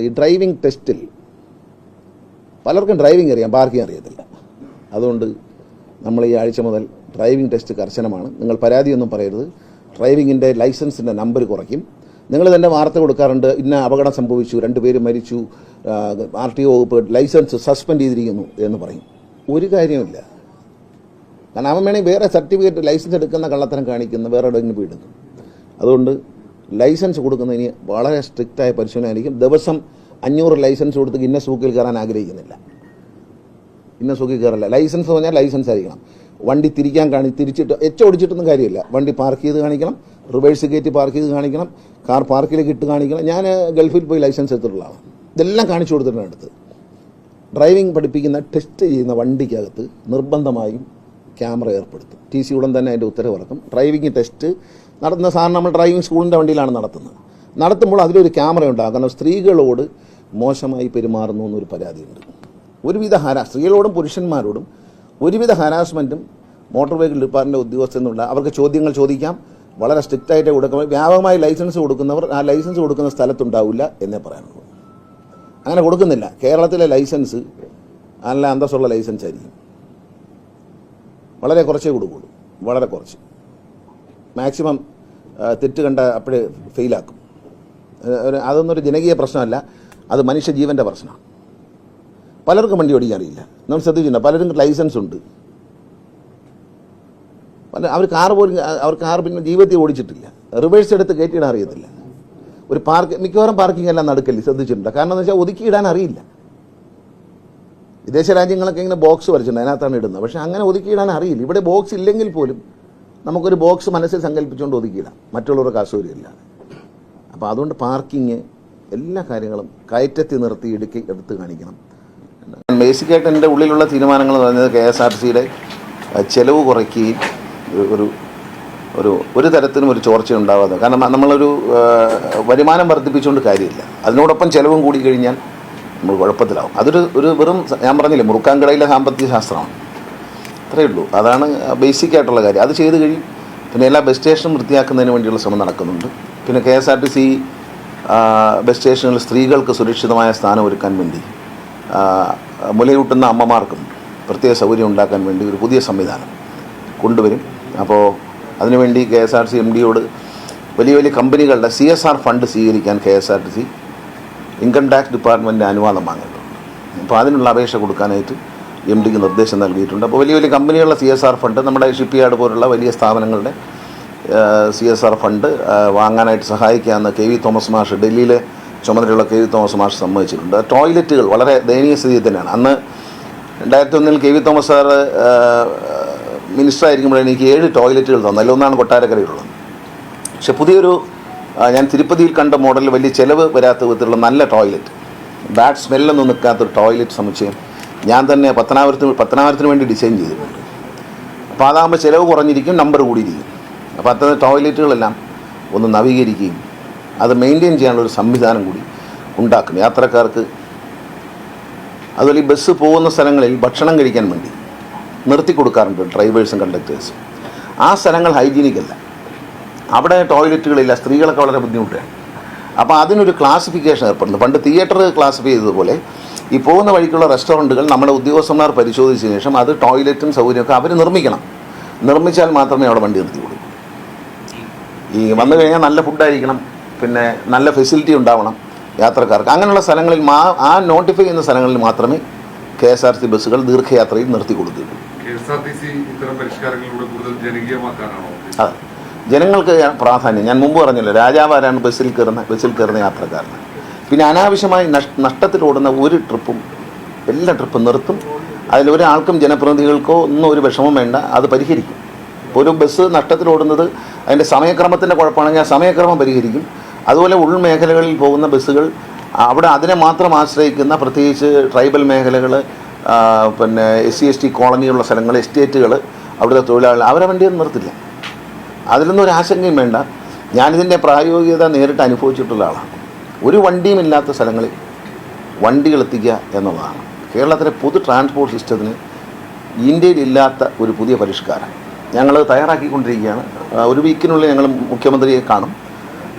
ഈ ഡ്രൈവിംഗ് ടെസ്റ്റിൽ പലർക്കും ഡ്രൈവിംഗ് അറിയാം പാർക്കിംഗ് അറിയത്തില്ല. അതുകൊണ്ട് നമ്മൾ ഈ ആഴ്ച മുതൽ ഡ്രൈവിംഗ് ടെസ്റ്റ് കർശനമാണ്. നിങ്ങൾ പരാതിയൊന്നും പറയരുത്. ഡ്രൈവിങ്ങിന്റെ ലൈസൻസിന്റെ നമ്പർ കുറയ്ക്കും. നിങ്ങൾ തന്നെ വാർത്ത കൊടുക്കാറുണ്ട്. ഇന്ന അപകടം സംഭവിച്ചു രണ്ടുപേര് മരിച്ചു ആർ ടി ഒ വകുപ്പ് ലൈസൻസ് സസ്പെൻഡ് ചെയ്തിരിക്കുന്നു എന്ന് പറയും. ഒരു കാര്യമില്ല കാരണം അവൻ വേണമെങ്കിൽ വേറെ സർട്ടിഫിക്കറ്റ് ലൈസൻസ് എടുക്കുന്ന കള്ളത്തരം കാണിക്കുന്ന വേറെ എവിടെയെങ്കിലും പോയി എടുക്കും. അതുകൊണ്ട് ലൈസൻസ് കൊടുക്കുന്നതിന് വളരെ സ്ട്രിക്റ്റായ പരിശോധന ആയിരിക്കും ദിവസം അഞ്ഞൂറ് ലൈസൻസ് കൊടുത്ത് ഗിന്നസ് ബുക്കിൽ കയറാൻ ആഗ്രഹിക്കുന്നില്ല. ഗിന്നസ് ബുക്കിൽ കയറില്ല. ലൈസൻസ് എന്ന് പറഞ്ഞാൽ ലൈസൻസ് ആയിരിക്കണം. വണ്ടി തിരിക്കാൻ കാണി തിരിച്ചിട്ട് എച്ച് ഓടിച്ചിട്ടൊന്നും കാര്യമില്ല. വണ്ടി പാർക്ക് ചെയ്ത് കാണിക്കണം റിവേഴ്സ് ഗേറ്റ് പാർക്ക് ചെയ്ത് കാണിക്കണം കാർ പാർക്കിലേക്ക് ഇട്ട് കാണിക്കണം. ഞാൻ ഗൾഫിൽ പോയി ലൈസൻസ് എടുത്തിട്ടുള്ളതാണ് ഇതെല്ലാം കാണിച്ചു കൊടുത്തിട്ടുണ്ട് അടുത്ത് ഡ്രൈവിംഗ് പഠിപ്പിക്കുന്ന ടെസ്റ്റ് ചെയ്യുന്ന വണ്ടിക്കകത്ത് നിർബന്ധമായും ക്യാമറ ഏർപ്പെടുത്തും. ടി സി ഉടൻ തന്നെ അതിന്റെ ഉത്തരവിറക്കും ഡ്രൈവിംഗ് ടെസ്റ്റ് നടത്തുന്ന സാധാരണ നമ്മൾ ഡ്രൈവിംഗ് സ്കൂളിന്റെ വണ്ടിയിലാണ് നടത്തുന്നത്. നടത്തുമ്പോൾ അതിലൊരു ക്യാമറ ഉണ്ടാകും കാരണം സ്ത്രീകളോട് മോശമായി പെരുമാറുന്നു എന്നൊരു പരാതിയുണ്ട്. ഒരുവിധ ഹരാ സ്ത്രീകളോടും പുരുഷന്മാരോടും ഒരുവിധ ഹരാസ്മെന്റും മോട്ടോർ വെഹിക്കിൾ ഡിപ്പാർട്ട്മെന്റ് ഉദ്യോഗസ്ഥനുള്ള അവർക്ക് ചോദ്യങ്ങൾ ചോദിക്കാം. വളരെ സ്ട്രിക്റ്റായിട്ട് കൊടുക്കുമ്പോൾ വ്യാപകമായി ലൈസൻസ് കൊടുക്കുന്നവർ ആ ലൈസൻസ് കൊടുക്കുന്ന സ്ഥലത്തുണ്ടാവില്ല എന്നേ പറയാനുള്ളൂ. അങ്ങനെ കൊടുക്കുന്നില്ല. കേരളത്തിലെ ലൈസൻസ് നല്ല അന്തസ്സുള്ള ലൈസൻസ് ആയിരിക്കും വളരെ കുറച്ചേ കൊടുക്കുള്ളൂ. വളരെ കുറച്ച്. മാക്സിമം തെറ്റ് കണ്ട അപ്പോഴേ ഫെയിലാക്കും. അതൊന്നൊരു ജനകീയ പ്രശ്നമല്ല അത് മനുഷ്യജീവന്റെ പ്രശ്നമാണ്. പലർക്കും വണ്ടി ഓടിക്കാൻ അറിയില്ല. നമ്മൾ ശ്രദ്ധിച്ചില്ല പലരും ലൈസൻസ് ഉണ്ട്. പല അവർ കാർ പോലും അവർ കാർ പിന്നെ ജീവിതത്തിൽ ഓടിച്ചിട്ടില്ല. റിവേഴ്സ് എടുത്ത് കയറ്റിയിടാൻ അറിയത്തില്ല. ഒരു പാർക്ക് മിക്കവാറും പാർക്കിംഗ് എല്ലാം നടക്കല്ലേ? ശ്രദ്ധിച്ചിട്ടുണ്ട്? കാരണം എന്ന് വെച്ചാൽ ഒതുക്കിയിടാൻ അറിയില്ല. വിദേശ രാജ്യങ്ങളൊക്കെ ഇങ്ങനെ ബോക്സ് വരച്ചിട്ടുണ്ട് അതിനകത്താണ് ഇടുന്നത്. പക്ഷേ അങ്ങനെ ഒതുക്കി ഇടാൻ അറിയില്ല. ഇവിടെ ബോക്സ് ഇല്ലെങ്കിൽ പോലും നമുക്കൊരു ബോക്സ് മനസ്സിൽ സങ്കല്പിച്ചുകൊണ്ട് ഒതുക്കിയിടാം. മറ്റുള്ളവർക്ക് അസൗകര്യമില്ല അപ്പോൾ അതുകൊണ്ട് പാർക്കിങ് എല്ലാ കാര്യങ്ങളും കയറ്റത്തി നിർത്തി ഇടുക്കി എടുത്ത് കാണിക്കണം. ബേസിക്കായിട്ട് എന്റെ ഉള്ളിലുള്ള തീരുമാനങ്ങൾ എന്ന് പറയുന്നത് കെ എസ് ആർ സിയുടെ ചെലവ് കുറയ്ക്കുകയും ഒരു- ഒരു ഒരു തരത്തിലും ഒരു ചോർച്ച ഉണ്ടാവാതെ. കാരണം നമ്മളൊരു വരുമാനം വർദ്ധിപ്പിച്ചുകൊണ്ട് കാര്യമില്ല. അതിനോടൊപ്പം ചിലവും കൂടി കഴിഞ്ഞാൽ നമ്മൾ കുഴപ്പത്തിലാവും. അതൊരു ഒരു വെറും ഞാൻ പറഞ്ഞില്ലേ മുറുക്കാൻകടയിലെ സാമ്പത്തിക ശാസ്ത്രമാണ്. അത്രയേ ഉള്ളൂ. അതാണ് ബേസിക് ആയിട്ടുള്ള കാര്യം. അത് ചെയ്ത് കഴിയും പിന്നെ എല്ലാ ബസ് സ്റ്റേഷനും വൃത്തിയാക്കുന്നതിന് വേണ്ടിയുള്ള ശ്രമം നടക്കുന്നുണ്ട്. പിന്നെ K S R T C bus സ്റ്റേഷനിൽ സ്ത്രീകൾക്ക് സുരക്ഷിതമായ സ്ഥാനം ഒരുക്കാൻ വേണ്ടി മുലയൂട്ടുന്ന അമ്മമാർക്കും പ്രത്യേക സൗകര്യം ഉണ്ടാക്കാൻ വേണ്ടി ഒരു പുതിയ സംവിധാനം കൊണ്ടുവരും. അപ്പോൾ അതിനുവേണ്ടി K S R C M ഡിയോട് വലിയ വലിയ കമ്പനികളുടെ സി എസ് ആർ ഫണ്ട് സ്വീകരിക്കാൻ K S R T C income tax department അനുവാദം വാങ്ങിയിട്ടുണ്ട് അപ്പോൾ അതിനുള്ള അപേക്ഷ കൊടുക്കാനായിട്ട് എം ഡിക്ക് നിർദ്ദേശം നൽകിയിട്ടുണ്ട്. അപ്പോൾ വലിയ വലിയ കമ്പനികളുടെ സി എസ് ആർ ഫണ്ട് നമ്മുടെ ഷിപ്പ് യാർഡ് പോലുള്ള വലിയ സ്ഥാപനങ്ങളുടെ സി എസ് ആർ ഫണ്ട് വാങ്ങാനായിട്ട് സഹായിക്കാമെന്ന് കെ വി തോമസ് മാഷ് ഡൽഹിയിലെ ചുമതലയുള്ള കെ വി തോമസ് മാഷ് സമ്മതിച്ചിട്ടുണ്ട്. ടോയ്ലറ്റുകൾ വളരെ ദയനീയ സ്ഥിതിയിൽ തന്നെയാണ്. അന്ന് രണ്ടായിരത്തി ഒന്നിൽ K V Thomas sir minister ആയിരിക്കുമ്പോഴാണ് എനിക്ക് ഏഴ് ടോയ്ലറ്റുകൾ തന്നു. അതിലൊന്നാണ് കൊട്ടാരക്കരയിലുള്ളത്. പക്ഷെ പുതിയൊരു ഞാൻ തിരുപ്പതിയിൽ കണ്ട മോഡലിൽ വലിയ ചിലവ് വരാത്ത വിധത്തിലുള്ള നല്ല ടോയ്ലറ്റ് ബാഡ് സ്മെല്ലൊന്നും നിൽക്കാത്തൊരു ടോയ്ലറ്റ് സമുച്ചയം ഞാൻ തന്നെ പത്തനാപുരത്തിന് പത്തനാപുരത്തിന് വേണ്ടി ഡിസൈൻ ചെയ്തിട്ടുണ്ട്. അപ്പോൾ അതാകുമ്പോൾ ചിലവ് കുറഞ്ഞിരിക്കും നമ്പർ കൂടിയിരിക്കും. അപ്പോൾ അത്തരം ടോയ്ലറ്റുകളെല്ലാം ഒന്ന് നവീകരിക്കുകയും അത് മെയിന്റെയിൻ ചെയ്യാനുള്ള ഒരു സംവിധാനം കൂടി ഉണ്ടാക്കും. യാത്രക്കാർക്ക് അതുപോലെ ഈ ബസ് പോകുന്ന സ്ഥലങ്ങളിൽ ഭക്ഷണം കഴിക്കാൻ വേണ്ടി നിർത്തി കൊടുക്കാറുണ്ട് ഡ്രൈവേഴ്സും കണ്ടക്ടേഴ്സും ആ സ്ഥലങ്ങൾ ഹൈജീനിക് അല്ല. അവിടെ ടോയ്ലറ്റുകളില്ല സ്ത്രീകളൊക്കെ വളരെ ബുദ്ധിമുട്ടാണ് അപ്പോൾ അതിനൊരു ക്ലാസിഫിക്കേഷൻ ഏർപ്പെടുന്നു. പണ്ട് തിയേറ്റർ ക്ലാസിഫൈ ചെയ്തതുപോലെ ഈ പോകുന്ന വഴിക്കുള്ള റെസ്റ്റോറന്റുകൾ നമ്മുടെ ഉദ്യോഗസ്ഥന്മാർ പരിശോധിച്ചതിന് ശേഷം അത് ടോയ്ലറ്റും സൗകര്യമൊക്കെ അവർ നിർമ്മിക്കണം. നിർമ്മിച്ചാൽ മാത്രമേ അവിടെ വണ്ടി നിർത്തി കൊടുക്കൂ ഈ വന്നു കഴിഞ്ഞാൽ നല്ല ഫുഡായിരിക്കണം പിന്നെ നല്ല ഫെസിലിറ്റി ഉണ്ടാവണം യാത്രക്കാർക്ക്. അങ്ങനെയുള്ള സ്ഥലങ്ങളിൽ മാ ആ നോട്ടിഫൈ ചെയ്യുന്ന സ്ഥലങ്ങളിൽ മാത്രമേ കെ എസ് ആർ സി ബസ്സുകൾ ദീർഘയാത്രയിൽ നിർത്തി കൊടുക്കുകയുള്ളൂ K S R T C ഇത്തരം പരിഷ്കാരങ്ങളിലൂടെ കൂടുതൽ ജനകീയമാക്കാനാണോ? അതെ. ജനങ്ങൾക്ക് പ്രാധാന്യം ഞാൻ മുമ്പ് പറഞ്ഞല്ലോ രാജാവാരാണ് ബസ്സിൽ കയറുന്ന ബസ്സിൽ കയറുന്ന യാത്രക്കാരന്. പിന്നെ അനാവശ്യമായി നഷ്ടത്തിലോടുന്ന ഒരു ട്രിപ്പും എല്ലാ ട്രിപ്പും നിർത്തും. അതിൽ ഒരാൾക്കും ജനപ്രതിനിധികൾക്കോ ഒന്നും ഒരു വിഷമം വേണ്ട അത് പരിഹരിക്കും. ഒരു ബസ് നഷ്ടത്തിലോടുന്നത് അതിന്റെ സമയക്രമത്തിന്റെ കുഴപ്പമാണെങ്കിൽ ആ സമയക്രമം പരിഹരിക്കും. അതുപോലെ ഉൾമേഖലകളിൽ പോകുന്ന ബസ്സുകൾ അവിടെ അതിനെ മാത്രം ആശ്രയിക്കുന്ന പ്രത്യേകിച്ച് ട്രൈബൽ മേഖലകൾ പിന്നെ എസ് സി എസ് ടി കോളനിയുള്ള സ്ഥലങ്ങൾ എസ്റ്റേറ്റുകൾ അവിടുത്തെ തൊഴിലാളികൾ അവരെ വണ്ടിയൊന്നും നിർത്തില്ല. അതിലൊന്നും ഒരു ആശങ്കയും വേണ്ട. ഞാനിതിന്റെ പ്രായോഗികത നേരിട്ട് അനുഭവിച്ചിട്ടുള്ള ആളാണ്. ഒരു വണ്ടിയും ഇല്ലാത്ത സ്ഥലങ്ങളിൽ വണ്ടികൾ എത്തിക്കുക എന്നുള്ളതാണ്. കേരളത്തിലെ പൊതു ട്രാൻസ്പോർട്ട് സിസ്റ്റത്തിന് ഇന്ത്യയിലില്ലാത്ത ഒരു പുതിയ പരിഷ്കാരം. ഞങ്ങൾ തയ്യാറാക്കിക്കൊണ്ടിരിക്കുകയാണ്. ഒരു വീക്കിനുള്ളിൽ ഞങ്ങൾ മുഖ്യമന്ത്രിയെ കാണും.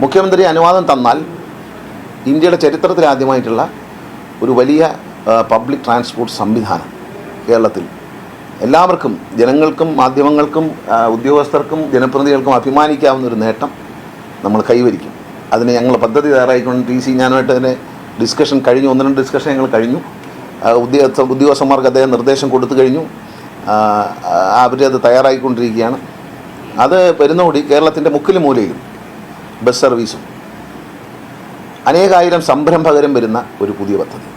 മുഖ്യമന്ത്രി അനുവാദം തന്നാൽ ഇന്ത്യയുടെ ചരിത്രത്തിലാദ്യമായിട്ടുള്ള ഒരു വലിയ പബ്ലിക് ട്രാൻസ്പോർട്ട് സംവിധാനം കേരളത്തിൽ എല്ലാവർക്കും ജനങ്ങൾക്കും മാധ്യമങ്ങൾക്കും ഉദ്യോഗസ്ഥർക്കും ജനപ്രതിനിധികൾക്കും അഭിമാനിക്കാവുന്ന ഒരു നേട്ടം നമ്മൾ കൈവരിക്കും. അതിന് ഞങ്ങൾ പദ്ധതി തയ്യാറായിക്കൊണ്ട് ടി സി ഞാനുമായിട്ട് തന്നെ ഡിസ്കഷൻ കഴിഞ്ഞു. ഒന്ന് രണ്ട് ഡിസ്കഷൻ ഞങ്ങൾ കഴിഞ്ഞു. ഉദ്യോഗസ്ഥ ഉദ്യോഗസ്ഥന്മാർക്ക് അദ്ദേഹം നിർദ്ദേശം കൊടുത്തു കഴിഞ്ഞു. അവർ അത് തയ്യാറായിക്കൊണ്ടിരിക്കുകയാണ്. അത് വരുന്നോടി കേരളത്തിന്റെ മുക്കിലും മൂലയിലും ബസ് സർവീസും. അനേകായിരം സംരംഭകരും വരുന്ന ഒരു പുതിയ പദ്ധതി.